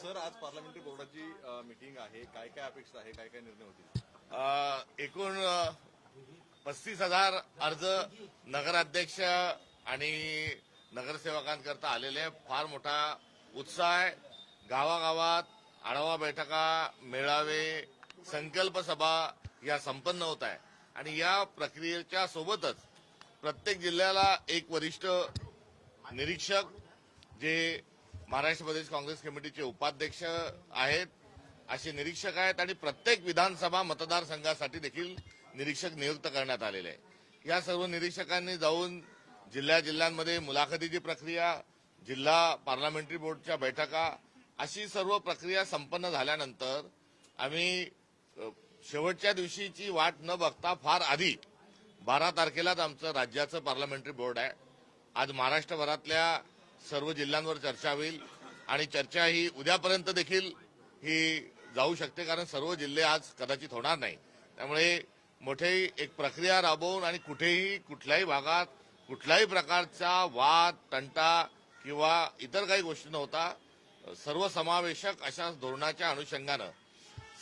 Sir आज parliamentary बोर्डाची meeting आहे. काय काय अपेक्षा आहे? काय काय निर्णय होतील? एकूण पस्तीस हजार अर्ज नगराध्यक्ष आणि नगरसेवकांकरता आलेले. फार मोठा उत्साह आहे. गावागावात आढावा बैठका मेळावे संकल्प सभा या संपन्न होत आहे. आणि या प्रक्रियेच्या सोबतच प्रत्येक जिल्ह्याला एक वरिष्ठ निरीक्षक जे महाराष्ट्र प्रदेश काँग्रेस कमिटीचे उपाध्यक्ष आहेत असे निरीक्षक आहेत आणि प्रत्येक विधानसभा मतदारसंघासाठी देखील निरीक्षक नियुक्त करण्यात आलेले आहे या सर्व निरीक्षकांनी जाऊन जिल्ह्या जिल्ह्यांमध्ये मुलाखतीची प्रक्रिया जिल्हा पार्लमेंटरी बोर्डच्या बैठका अशी सर्व प्रक्रिया संपन्न झाल्यानंतर आम्ही शेवटच्या दिवशीची वाट न बघता फार आधी बारा तारखेलाच आमचं राज्याचं पार्लमेंटरी बोर्ड आहे. आज महाराष्ट्रभरातल्या सर्व जिल्ह्यांवर चर्चा होईल आणि चर्चा ही उद्यापर्यंत देखील ही जाऊ शकते कारण सर्व जिल्हे आज कदाचित होणार नाही. त्यामुळे मोठे एक प्रक्रिया राबवून आणि कुठेही कुठल्याही भागात कुठल्याही प्रकारचा वाद तंटा किंवा इतर काही गोष्टी नव्हता सर्वसमावेशक अशा धोरणाच्या अनुषंगानं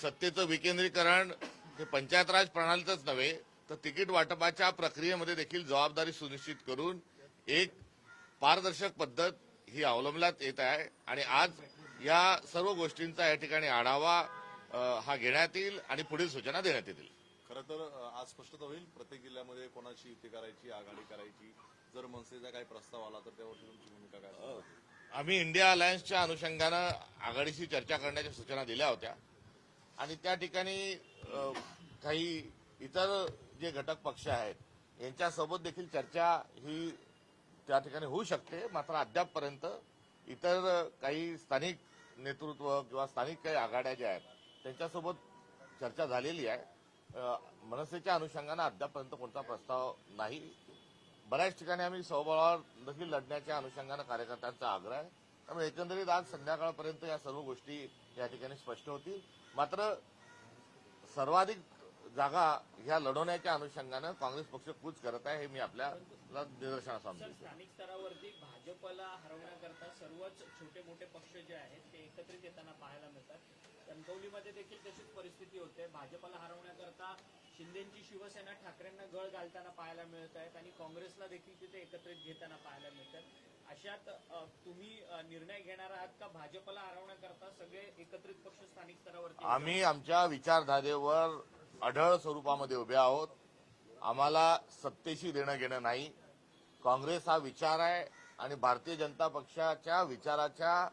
सत्तेचं विकेंद्रीकरण हे पंचायत राज प्रणालीतच नव्हे तर तिकीट वाटपाच्या प्रक्रियेमध्ये देखील जबाबदारी सुनिश्चित करून एक पारदर्शक पद्धत ही अवलंबण्यात येत आहे. आणि आज या सर्व गोष्टींचा या ठिकाणी आढावा हा घेण्यात येईल आणि पुढील सूचना देण्यात येतील. खरं तर आज स्पष्टता होईल. प्रत्येक जिल्ह्यामध्ये कोणाची युती करायची आघाडी करायची. जर मनसेचा काही प्रस्ताव आला तर त्यावरती तुमची भूमिका काय? आम्ही इंडिया अलायन्सच्या अनुषंगानं आघाडीशी चर्चा करण्याच्या सूचना दिल्या होत्या. आणि त्या ठिकाणी काही इतर जे घटक पक्ष आहेत यांच्यासोबत देखील चर्चा ही त्या ठिकाणी होऊ शकते. मात्र अद्यापपर्यंत इतर काही स्थानिक नेतृत्व किंवा स्थानिक काही आघाड्या ज्या आहेत त्यांच्यासोबत चर्चा झालेली आहे. मनसेच्या अनुषंगानं अद्यापपर्यंत कोणता प्रस्ताव नाही. बऱ्याच ठिकाणी आम्ही स्वबळावर देखील लढण्याच्या अनुषंगानं कार्यकर्त्यांचा आग्रह आहे. त्यामुळे एकंदरीत आज संध्याकाळपर्यंत या सर्व गोष्टी या ठिकाणी स्पष्ट होतील. मात्र सर्वाधिक जागा ह्या लढवण्याच्या अनुषंगानं काँग्रेस पक्ष कूच करत आहे हे मी आपल्याला निदर्शनास आणतो. स्थानिक स्तरावरती भाजपला हरवण्याकरता सर्वच छोटे मोठे पक्ष जे आहेत ते एकत्रित येताना पाहायला मिळतात. कणकवलीमध्ये देखील तशीच परिस्थिती होते. भाजपला हरवण्याकरता शिंदेची शिवसेना ठाकरेंना गळ घालताना पाहायला मिळत आहेत आणि काँग्रेसला देखील तिथे एकत्रित घेताना पाहायला मिळतात अशात तुम्ही निर्णय घेणार आहात का? भाजपला हरवण्याकरता सगळे एकत्रित पक्ष स्थानिक स्तरावरती आम्ही आमच्या विचारधारेवर अढळ स्वरूपामध्ये उभे आहोत. आम्हाला सत्तेशी देणं घेणं नाही. काँग्रेस हा विचार आहे आणि भारतीय जनता पक्षाच्या विचाराच्या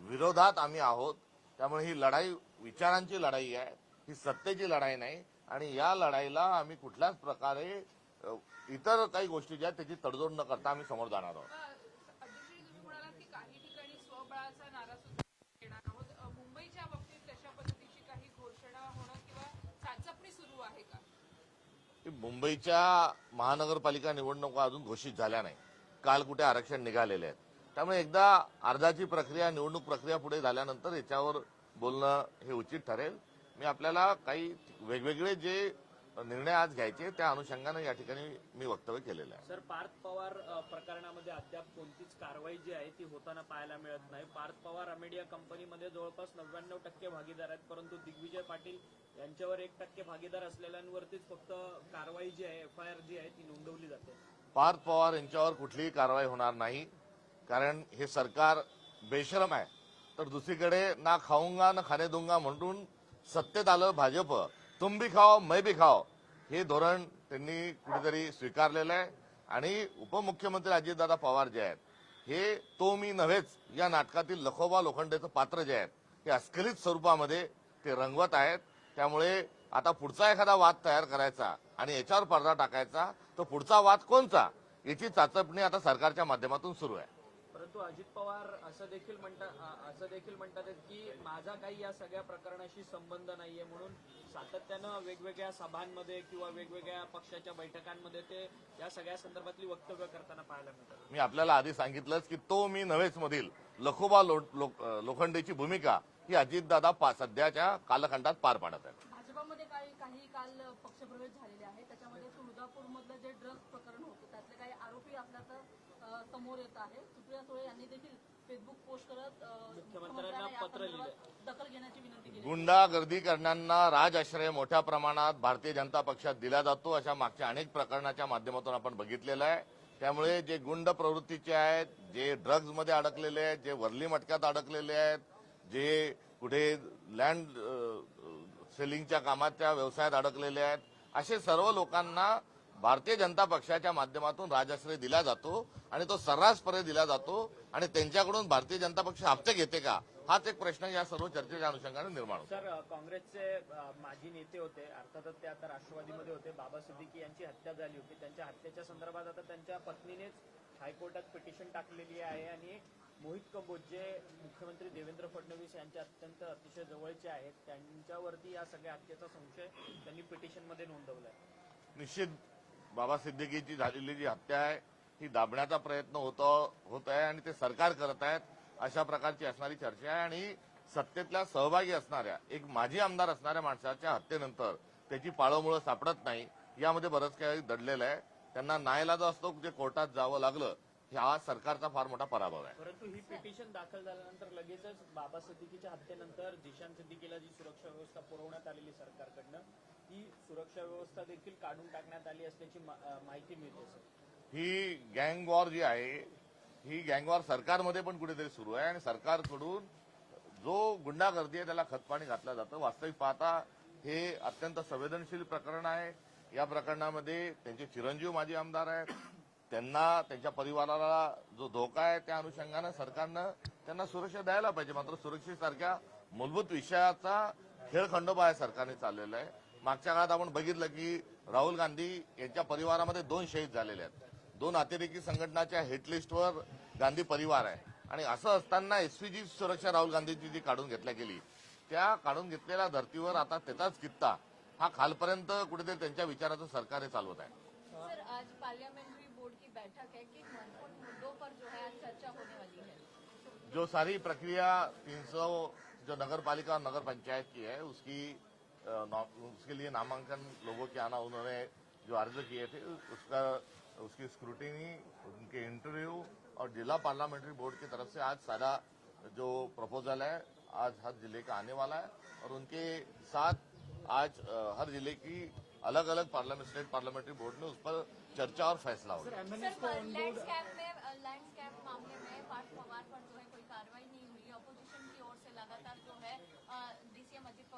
विरोधात आम्ही आहोत. त्यामुळे ही लढाई विचारांची लढाई आहे. ही सत्तेची लढाई नाही. आणि या लढाईला आम्ही कुठल्याच प्रकारे इतर काही गोष्टी ज्या त्याची तडजोड न करता आम्ही समोर जाणार आहोत अध्यक्षजी तुम्ही म्हणालात की काही ठिकाणी स्वबळाचा नारा सुद्धा घेणार आहोत अ, मुंबईच्या बाबतीत तशा पद्धतीची काही घोषणा होणं किंवा चाचपणी सुरू आहे का की मुंबईच्या महानगरपालिका निवडणुका अजून घोषित झाल्या नाही. काल कुठे आरक्षण निघालेले आहेत. त्यामुळे एकदा अर्जाची प्रक्रिया निवडणूक प्रक्रिया पुढे झाल्यानंतर याच्यावर बोलणं हे उचित ठरेल. मी आपल्याला काही वेगवेगळे जे निर्णय आज घ्यायचे त्या अनुषंगानं या ठिकाणी मी वक्तव्य केलेलं आहे. सर पार्थ पवार प्रकरणामध्ये अद्याप कोणतीच कारवाई जी आहे ती होताना पाहायला मिळत नाही. पार्थ पवार अमेडिया कंपनीमध्ये जवळपास नव्याण्णव टक्के भागीदार आहेत परंतु दिग्विजय पाटील यांच्यावर एक टक्के भागीदार असलेल्यांवरतीच फक्त कारवाई जी आहे एफ आय आर जी आहे ती नोंदवली जाते. पार्थ पवार यांच्यावर कुठलीही कारवाई होणार नाही कारण हे सरकार बेशरम आहे. तर दुसरीकडे ना खाऊंगा ना खाणे दूंगा म्हणून सत्तेत आलं भाजप तुम भी खाओ मैं भी खाओ. हे धोरण त्यांनी कुठेतरी स्वीकारलेलं आहे. आणि उपमुख्यमंत्री अजितदादा पवार जे आहेत हे तो मी नव्हेच या नाटकातील लखोबा लोखंडेचं पात्र जे आहेत हे अस्खलित स्वरूपामध्ये ते रंगवत आहेत. त्यामुळे आता पुढचा एखादा वाद तयार करायचा आणि याच्यावर पडदा टाकायचा तो पुढचा वाद कोणचा याची चाचपणी आता सरकारच्या माध्यमातून सुरू आहे. परंतु अजित पवार असं देखील म्हणतात असं देखील म्हणतात की माझा काही या सगळ्या प्रकरणाशी संबंध नाहीये म्हणून सातत्यानं वेगवेगळ्या सभांमध्ये किंवा वेगवेगळ्या पक्षाच्या बैठकांमध्ये ते या सगळ्या संदर्भातली वक्तव्य करताना पाहायला मिळतात. मी आपल्याला आधी सांगितलंच की तो मी नव्हेच मधील. लखोबा लो- लो- लोखंडेची भूमिका ही अजितदादा पा- सध्याच्या कालखंडात पार पाडत आहेत. भाजपामध्ये काही काही काल पक्षप्रवेश झालेले आहेत. त्याच्यामध्ये तुळजापूरमधलं जे ड्रग्ज प्रकरण होतं त्यातले काही आरोपी असल्याचं समोर येत आहे. सुप्रिया सुळे यांनी देखील फेसबुक पोस्ट करत मुख्यमंत्र्यांना पत्र संदर्भात दखल घेण्याची विनंती केली. गुंडागर्दी करणाऱ्यांना राजआश्रय मोठ्या प्रमाणात भारतीय जनता पक्षात दिला जातो अशा मागच्या अनेक प्रकरणाच्या माध्यमातून आपण बघितलेलं आहे. त्यामुळे जे गुंड प्रवृत्तीचे आहेत जे ड्रग्जमध्ये अडकलेले आहेत जे वर्ली मटक्यात अडकलेले आहेत जे कुठे लँड सेलिंगच्या कामाच्या व्यवसायात अडकलेले आहेत असे सर्व लोकांना भारतीय जनता पक्षाच्या माध्यमातून राजाश्रय दिला जातो आणि तो सर्रासपणे दिला जातो आणि त्यांच्याकडून भारतीय जनता पक्ष हप्ते घेते का? हाच एक प्रश्न या सर्व चर्चेच्या अनुषंगाने निर्माण होतो. सर काँग्रेसचे माजी नेते होते अर्थातच ते आता राष्ट्रवादीमध्ये होते. बाबा सिद्दीकी यांची हत्या झाली होती. त्यांच्या हत्येच्या संदर्भात आता त्यांच्या पत्नीनेच हायकोर्टात पिटिशन टाकलेली आहे आणि मोहित कंबोज जे मुख्यमंत्री देवेंद्र फडणवीस यांचे अत्यंत अतिशय जवळचे आहेत. त्यांच्यावरती या सगळ्या हत्येचा संशय त्यांनी पिटिशनमध्ये नोंदवलाय. निश्चित बाबा सिद्दीकीची झालेली जी हत्या आहे ही दाबण्याचा प्रयत्न होत होत आहे आणि ते सरकार करत आहेत अशा प्रकारची असणारी चर्चा आहे. आणि सत्तेतल्या सहभागी असणाऱ्या एक माजी आमदार असणाऱ्या माणसाच्या हत्येनंतर त्याची पाळंमुळं सापडत नाही. यामध्ये बरंच काही दडलेलं आहे. त्यांना न्यायालयाचा असतो जे कोर्टात जावं लागलं हा सरकारचा फार मोठा पराभव आहे. परंतु ही पिटिशन दाखल झाल्यानंतर लगेचच बाबा सिद्दीकीच्या हत्येनंतर दिशांत सिद्दीकीला जी सुरक्षा व्यवस्था पुरवण्यात आलेली सरकारकडनं ही सुरक्षा व्यवस्था देखील काढून टाकण्यात आली असल्याची माहिती मिळते सर. ही गँग वॉर जी आहे ही गँग वॉर सरकारमध्ये पण कुठेतरी सुरू आहे आणि सरकारकडून जो गुंडागर्दी आहे त्याला खतपाणी घातलं जातं. वास्तविक पाहता हे अत्यंत संवेदनशील प्रकरण आहे. या प्रकरणामध्ये त्यांचे चिरंजीव माजी आमदार आहेत. त्यांना त्यांच्या परिवाराला जो धोका आहे त्या अनुषंगानं सरकारनं त्यांना सुरक्षा द्यायला पाहिजे. मात्र सुरक्षेसारख्या मूलभूत विषयाचा खेळ खंडोबा आहे सरकारने चाललेला आहे. मागच्या काळात आपण बघितलं की राहुल गांधी यांच्या परिवारामध्ये दोन शहीद झालेले आहेत. दोन अतिरेकी संघटनाच्या हिटलिस्टवर गांधी परिवार आहे. आणि असं असताना एसपीजी सुरक्षा राहुल गांधीची जी काढून घेतल्या गेली त्या काढून घेतलेल्या धर्तीवर आता त्याचाच कित्ता हा खालपर्यंत कुठेतरी त्यांच्या विचाराचं सरकार हे चालवत आहे. आज पार्लियामेंट्री बोर्ड की बैठक है किन महत्त्वपूर्ण मुद्दों पर जो है आज चर्चा होने वाली है? जो सारी प्रक्रिया 300 जो नगर पालिका और नगर पंचायत की है उसकी उसके लिए नामांकन लोगों के आना उन्होंने जो अर्ज़ किए थे उसका उसकी स्क्रूटिनी उनके इंटरव्यू और जिला पार्लियामेंट्री बोर्ड की तरफ़ से आज सारा जो प्रपोजल है आज हर ज़िले का आने वाला है और उनके साथ आज हर ज़िले की अलग अलग पार्लियामेंट स्टेट पार्लियामेंट्री बोर्ड में उस पर चर्चा और फैसला होगा सर लैंडस्केप में लैंडस्केप मामले में पार्थ पवार पर जो है कोई कार्रवाई नहीं हुई अपोजिशन की ओर से लगातार जो है डीसीएम अजित पवार जी का राजीनामा मांगा जा रहा है क्या कहना चाहिए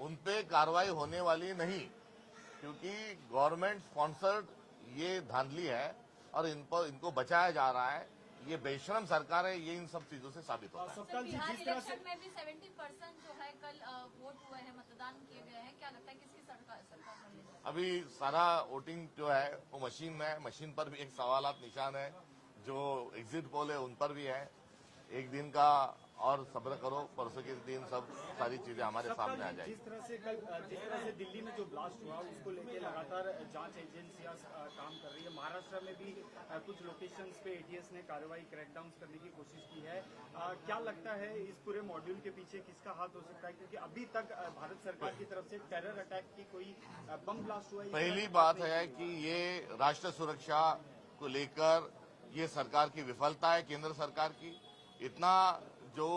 उन पे कार्रवाई होने वाली नहीं क्योंकि गवर्नमेंट स्पॉन्सर्ड ये धांधली है और इन पर इनको बचाया जा रहा है। ये बेशरम सरकार है ये इन सब चीज़ों से साबित होता है। बिहार इलेक्शन में भी 70 परसेंट जो है कल वोट हुए हैं मतदान किए गए हैं। क्या लगता है किसकी सरकार? अभी सारा वोटिंग जो है वो मशीन में है। मशीन पर भी एक सवालात निशान है। जो एग्जिट पोल है उन पर भी है। एक दिन का और सब्र करो परसों के दिन सब सारी चीज़ें हमारे सामने आ जाएगी जिस तरह से कल जिस तरह से दिल्ली में जो ब्लास्ट हुआ उसको लेके लगातार जाँच एजेंसियाँ काम कर रही है। महाराष्ट्र में भी कुछ लोकेशन पे एटीएस ने कार्रवाई क्रैकडाउन करने की कोशिश की है। क्या लगता है इस पूरे मॉड्यूल के पीछे किसका हाथ हो सकता है? क्योंकि अभी तक भारत सरकार की तरफ़ से टेरर अटैक की कोई बम ब्लास्ट हुआ पहली बात है कि ये राष्ट्र सुरक्षा को लेकर ये सरकार की विफलता है केंद्र सरकार की। इतना जो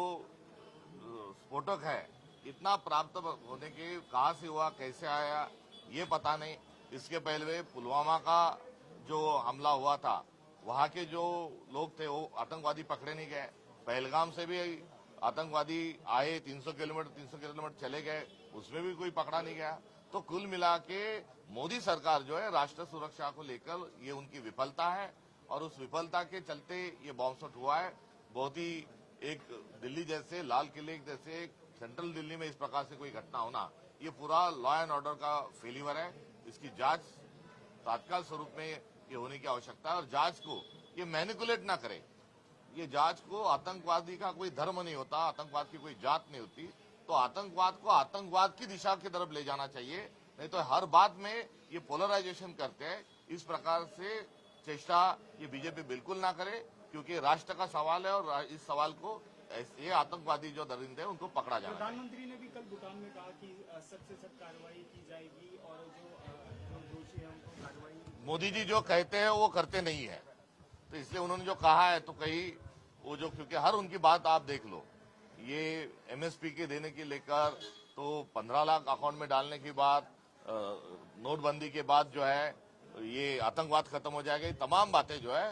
स्फोटक है, इतना प्राप्त होने के कहा से हुआ, कैसे आया, ये पता नहीं। इसके पहले पुलवामा का जो हमला हुआ था, वहाँ के जो लोग थे, वो आतंकवादी पकड़े नहीं गए। पहलगाम से भी आतंकवादी आए 300 किलोमीटर 300 किलोमीटर चले गए, उसमें भी कोई पकड़ा नहीं गया। तो कुल मिला के मोदी सरकार जो है, राष्ट्र सुरक्षा को लेकर ये उनकी विफलता है, और उस विफलता के चलते ये बॉम्ब हुआ है। बहुत ही एक दिल्ली जैसे, लाल किले जैसे, सेंट्रल दिल्ली में इस प्रकार से कोई घटना होना ये पूरा लॉ एंड ऑर्डर का फेलिवर है। इसकी जाँच तात्काल स्वरूप में ये होने की आवश्यकता है और जाँच को ये मैनिकुलेट ना करे। ये जाँच को आतंकवादी का कोई धर्म नहीं होता, आतंकवाद की कोई जात नहीं होती तो आतंकवाद को आतंकवाद की दिशा की तरफ़ ले जाना चाहिए। नहीं तो हर बात में ये पोलराइजेशन करते हैं। इस प्रकार से चेष्टा ये बीजेपी बिल्कुल ना करे। क्योंकि राष्ट्र का सवाल है और इस सवाल को ये आतंकवादी जो दरिंदे हैं उनको पकड़ा चाहिए। प्रधानमंत्री ने भी कल भूटान में कहा कि सख्त से सख्त कार्रवाई की जाएगी और जो दोषी है उनको कार्रवाई मोदी जी जो कहते हैं वो करते नहीं है। तो इसलिए उन्होंने जो कहा है तो कहीं वो जो क्योंकि हर उनकी बात आप देख लो। ये एमएसपी के देने की लेकर तो पंद्रह लाख अकाउंट में डालने की बात नोटबंदी के बाद जो है ये आतंकवाद खत्म हो जाएगा। ये तमाम बातें जो है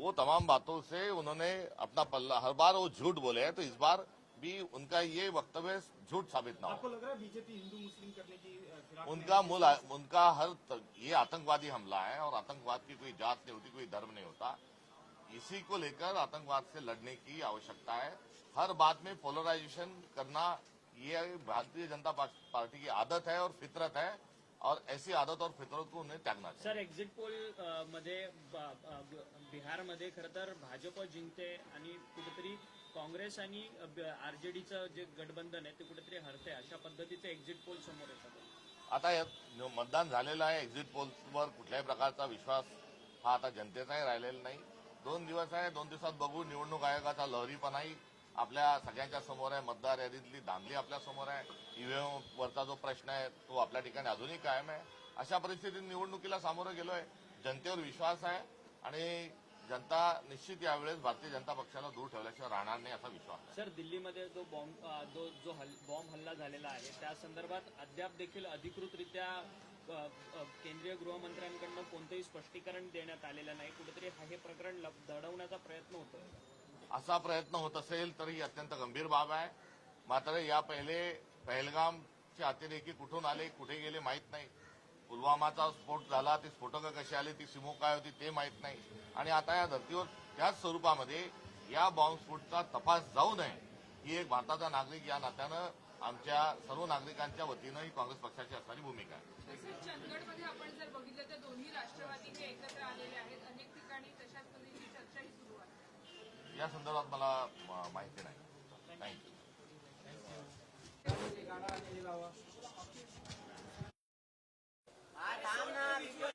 वो तमाम बातों से उन्होंने अपना पल्ला हर बार वो झूठ बोले हैं तो इस बार भी उनका ये वक्तव्य झूठ साबित ना हो। आपको लग रहा है बीजेपी हिंदू मुस्लिम करने की उनका मूल उनका हर त- ये आतंकवादी हमला है और आतंकवाद की कोई जात नहीं होती कोई धर्म नहीं होता। इसी को लेकर आतंकवाद से लड़ने की आवश्यकता है। हर बात में पोलराइजेशन करना ये भारतीय जनता पार्टी की आदत है और फितरत है। और ऐसी आदत और फितरत को उन्हें त्यागना सर एक्झिट पोलमध्ये बिहारमध्ये खरं तर भाजप जिंकते आणि कुठेतरी काँग्रेस आणि आरजेडीचं जे गठबंधन आहे ते कुठेतरी हरते अशा पद्धतीचे एक्झिट पोल समोर येतात आता मतदान झालेलं आहे एक्झिट पोलवर कुठल्याही प्रकारचा विश्वास हा आता जनतेचाही राहिलेला नाही. दोन दिवस आहे दोन दिवसात बघू निवडणूक आयोगाचा लहरीपणाही आपल्या सगळ्यांच्या समोर आहे मतदार यादीतली धांदली आपल्यासमोर आहे. ईव्हीएम वरचा जो प्रश्न आहे तो आपल्या ठिकाणी अजूनही कायम आहे. अशा परिस्थितीत निवडणुकीला सामोरं गेलोय. जनतेवर विश्वास आहे आणि जनता निश्चित यावेळेस भारतीय जनता पक्षाला दूर ठेवल्याशिवाय राहणार नाही असा विश्वास सर दिल्लीमध्ये जो बॉम्ब जो जो हल बॉम्ब हल्ला झालेला आहे त्या संदर्भात अद्याप देखील अधिकृतरित्या केंद्रीय गृहमंत्र्यांकडनं कोणतंही स्पष्टीकरण देण्यात आलेलं नाही. कुठेतरी हे प्रकरण दडवण्याचा प्रयत्न होतोय. असा प्रयत्न होत असेल तर ही अत्यंत गंभीर बाब आहे. मात्र या पहिले पहलगामचे अतिरेकी कुठून आले कुठे गेले माहीत नाही. पुलवामाचा स्फोट झाला ती स्फोटकं कशी आली ती सिमो काय होती ते माहीत नाही. आणि आता या धर्तीवर त्याच स्वरूपामध्ये या बॉम्बस्फोटचा तपास जाऊ नये ही एक भारताचा नागरिक या नात्यानं आमच्या सर्व नागरिकांच्या वतीनं ही काँग्रेस पक्षाची असणारी भूमिका आहे. चंदगडमध्ये आपण जर बघितलं तर दोन्ही राष्ट्रवादी एकत्र आलेले आहेत. अनेक ठिकाणी तशाच या संदर्भात मला माहिती नाही. थँक्यू